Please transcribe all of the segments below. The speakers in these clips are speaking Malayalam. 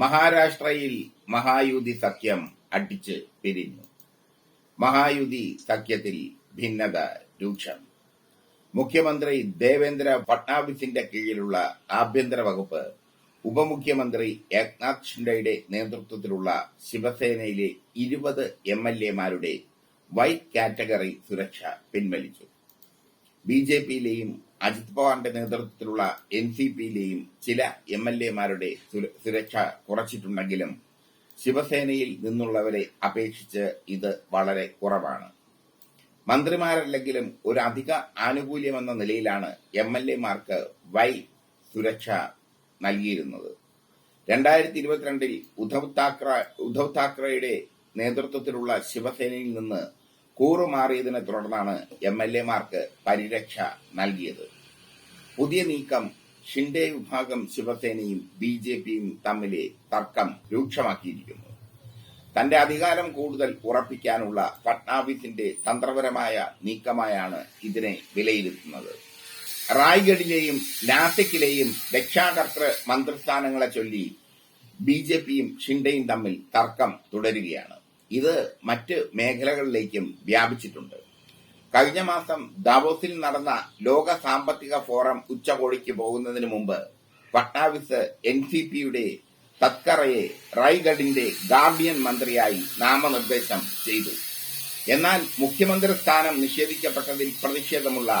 മഹാരാഷ്ട്രയിൽ മഹായുതി സഖ്യം അടിച്ച് പിരിഞ്ഞു. മഹായുതി സഖ്യത്തിൽ ഭിന്നത രൂക്ഷം. മുഖ്യമന്ത്രി ദേവേന്ദ്ര ഫട്നാവിസിന്റെ കീഴിലുള്ള ആഭ്യന്തര വകുപ്പ് ഉപമുഖ്യമന്ത്രി ഏക്നാഥ് ഷിൻഡയുടെ നേതൃത്വത്തിലുള്ള ശിവസേനയിലെ ഇരുപത് എം എൽ എമാരുടെ വൈറ്റ് കാറ്റഗറി സുരക്ഷ പിൻവലിച്ചു. ബി ജെ പിയിലെയും അജിത് പവാറിന്റെ നേതൃത്വത്തിലുള്ള എൻ സി പിയിലെയും ചില എം എൽ എമാരുടെ സുരക്ഷ കുറച്ചിട്ടുണ്ടെങ്കിലും ശിവസേനയിൽ നിന്നുള്ളവരെ അപേക്ഷിച്ച് ഇത് വളരെ കുറവാണ്. മന്ത്രിമാരല്ലെങ്കിലും ഒരു അധിക ആനുകൂല്യമെന്ന നിലയിലാണ് എം എൽ എമാർക്ക് വൈ സുരക്ഷ നൽകിയിരുന്നത്. രണ്ടായിരത്തി ഇരുപത്തിരണ്ടിൽ ഉദ്ധവ് താക്കറെ ഉദ്ധവ് താക്കറെയുടെ നേതൃത്വത്തിലുള്ള ശിവസേനയിൽ നിന്ന് കൂറുമാറിയതിനെ തുടർന്നാണ് എം എൽ എമാർക്ക് പരിരക്ഷ നൽകിയത്. പുതിയ നീക്കം ഷിൻഡെ വിഭാഗം ശിവസേനയും ബി ജെ പിയും തമ്മിലെ തർക്കം രൂക്ഷമാക്കിയിരിക്കുന്നു. തന്റെ അധികാരം കൂടുതൽ ഉറപ്പിക്കാനുള്ള ഫട്നാവിസിന്റെ തന്ത്രപരമായ നീക്കമായാണ് ഇതിനെ വിലയിരുത്തുന്നത്. റായ്ഗഡിലെയും നാസിക്കിലെയും രക്ഷാകർത്തൃ മന്ത്രിസ്ഥാനങ്ങളെ ചൊല്ലി ബി ജെ പിയും ഷിൻഡെയും തമ്മിൽ തർക്കം തുടരുകയാണ്. ഇത് മറ്റ് മേഖലകളിലേക്കും വ്യാപിച്ചിട്ടുണ്ട്. കഴിഞ്ഞ മാസം ദാവോസിൽ നടന്ന ലോക സാമ്പത്തിക ഫോറം ഉച്ചകോടിക്ക് പോകുന്നതിന് മുമ്പ് ഫട്നാവിസ് എൻ സി പിയുടെ തത്കറയെ റൈഗഡിന്റെ ഗാർഡിയൻ മന്ത്രിയായി നാമനിർദ്ദേശം ചെയ്തു. എന്നാൽ മുഖ്യമന്ത്രി സ്ഥാനം നിഷേധിക്കപ്പെട്ടതിൽ പ്രതിഷേധമുള്ള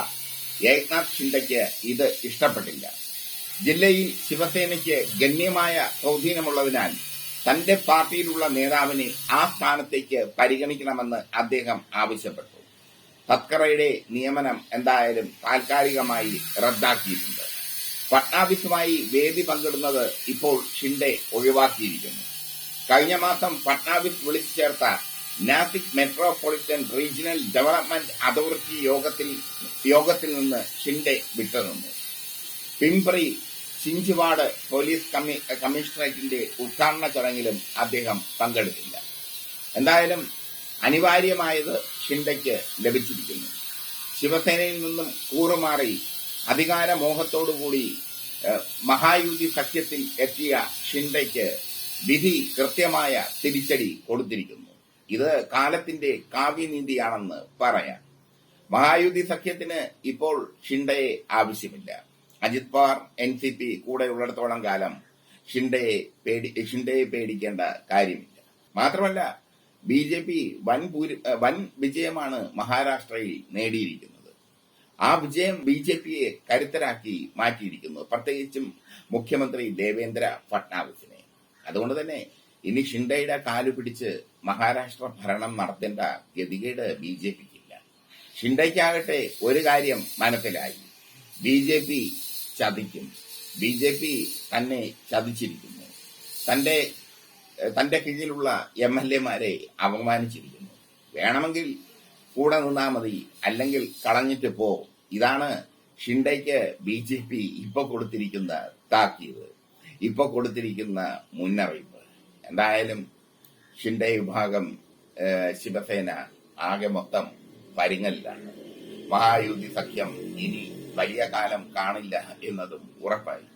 ഏക്നാഥ് ഷിൻഡയ്ക്ക് ഇത് ഇഷ്ടപ്പെട്ടില്ല. ജില്ലയിൽ ശിവസേനയ്ക്ക് ഗണ്യമായ സ്വാധീനമുള്ളതിനാൽ തന്റെ പാർട്ടിയിലുള്ള നേതാവിനെ ആ സ്ഥാനത്തേക്ക് പരിഗണിക്കണമെന്ന് അദ്ദേഹം ആവശ്യപ്പെട്ടു. തത്കറയുടെ നിയമനം എന്തായാലും താൽക്കാലികമായി റദ്ദാക്കിയിട്ടുണ്ട്. ഫട്നാവിസുമായി വേദി പങ്കിടുന്നത് ഇപ്പോൾ ഷിൻഡെ ഒഴിവാക്കിയിരിക്കുന്നു. കഴിഞ്ഞ മാസം ഫട്നാവിസ് വിളിച്ചു ചേർത്ത Nashik metropolitan regional development authority യോഗത്തിൽ യോഗത്തിൽ നിന്ന് ഷിൻഡെ വിട്ടുനിന്നു. പിംപ്രി ചിഞ്ചുവാട് പോലീസ് കമ്മീഷണറേറ്റിന്റെ ഉദ്ഘാടന ചടങ്ങിലും അദ്ദേഹം പങ്കെടുത്തില്ല. എന്തായാലും അനിവാര്യമായത് ഷിൻഡയ്ക്ക് ലഭിച്ചിരിക്കുന്നു. ശിവസേനയിൽ നിന്നും കൂറുമാറി അധികാരമോഹത്തോടുകൂടി മഹായുതി സഖ്യത്തിൽ എത്തിയ ഷിൻഡയ്ക്ക് വിധി കൃത്യമായ തിരിച്ചടി കൊടുത്തിരിക്കുന്നു. ഇത് കാലത്തിന്റെ കാവ്യനീതിയാണെന്ന് പറയാം. മഹായുതി സഖ്യത്തിന് ഇപ്പോൾ ഷിൻഡയെ ആവശ്യമില്ല. Ajit Pawar N C P കൂടെയുള്ളിടത്തോളം കാലം ഷിൻഡയെ പേടി ഷിൻഡയെ പേടിക്കേണ്ട കാര്യമില്ല മാത്രമല്ല ബി ജെ പി വൻ വൻ വിജയമാണ് മഹാരാഷ്ട്രയിൽ നേടിയിരിക്കുന്നത്. ആ വിജയം ബി ജെ പിയെ കരുത്തരാക്കി മാറ്റിയിരിക്കുന്നു. പ്രത്യേകിച്ചും മുഖ്യമന്ത്രി ദേവേന്ദ്ര ഫട്നാവിസിനെ. അതുകൊണ്ട് തന്നെ ഇനി ഷിൻഡയുടെ കാലു പിടിച്ച് മഹാരാഷ്ട്ര ഭരണം നടത്തേണ്ട ഗതികേട് ബി ജെ പിക്കില്ല. ഷിൻഡയ്ക്കാകട്ടെ ഒരു കാര്യം മനസ്സിലായി. ബി ജെ പി ചതിക്കും. ബി ജെ പി തന്നെ ചതിച്ചിരിക്കുന്നു. തന്റെ തന്റെ കീഴിലുള്ള എം എൽ എമാരെ അപമാനിച്ചിരിക്കുന്നു. വേണമെങ്കിൽ കൂടെ നിന്നാ മതി അല്ലെങ്കിൽ കളഞ്ഞിട്ട് പോ. ഇതാണ് ഷിൻഡയ്ക്ക് ബി ജെ പി ഇപ്പൊ കൊടുത്തിരിക്കുന്ന താക്കീത് ഇപ്പൊ കൊടുത്തിരിക്കുന്ന മുന്നറിയിപ്പ്. എന്തായാലും ഷിൻഡെ വിഭാഗം ശിവസേന ആകെ മൊത്തം പരിങ്ങലിലാണ്. മഹായുതി സഖ്യം ഇനി വലിയ കാലം കാണില്ല എന്നതും ഉറപ്പായി.